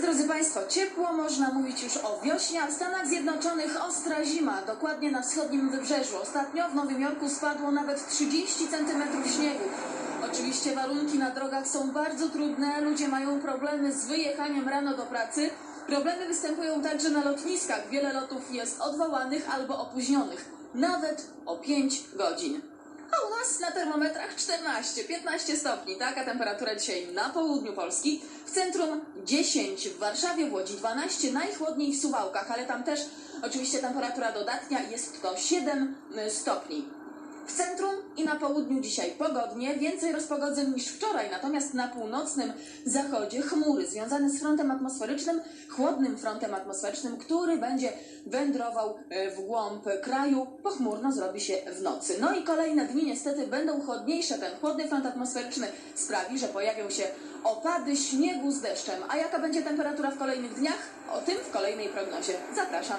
Teraz, drodzy Państwo, ciepło, można mówić już o wiośnie, a w Stanach Zjednoczonych ostra zima, dokładnie na wschodnim wybrzeżu. Ostatnio w Nowym Jorku spadło nawet 30 centymetrów śniegu. Oczywiście warunki na drogach są bardzo trudne, ludzie mają problemy z wyjechaniem rano do pracy. Problemy występują także na lotniskach. Wiele lotów jest odwołanych albo opóźnionych, nawet o 5 godzin. U nas na termometrach 14-15 stopni. Taka temperatura dzisiaj na południu Polski. W centrum 10, w Warszawie, w Łodzi 12, najchłodniej w Suwałkach, ale tam też oczywiście temperatura dodatnia jest to 7 stopni. Centrum i na południu dzisiaj pogodnie, więcej rozpogodzeń niż wczoraj, natomiast na północnym zachodzie chmury związane z frontem atmosferycznym, chłodnym frontem atmosferycznym, który będzie wędrował e, w głąb kraju. Pochmurno zrobi się w nocy. No i kolejne dni niestety będą chłodniejsze. Ten chłodny front atmosferyczny sprawi, że pojawią się opady śniegu z deszczem. A jaka będzie temperatura w kolejnych dniach? O tym w kolejnej prognozie. Zapraszam.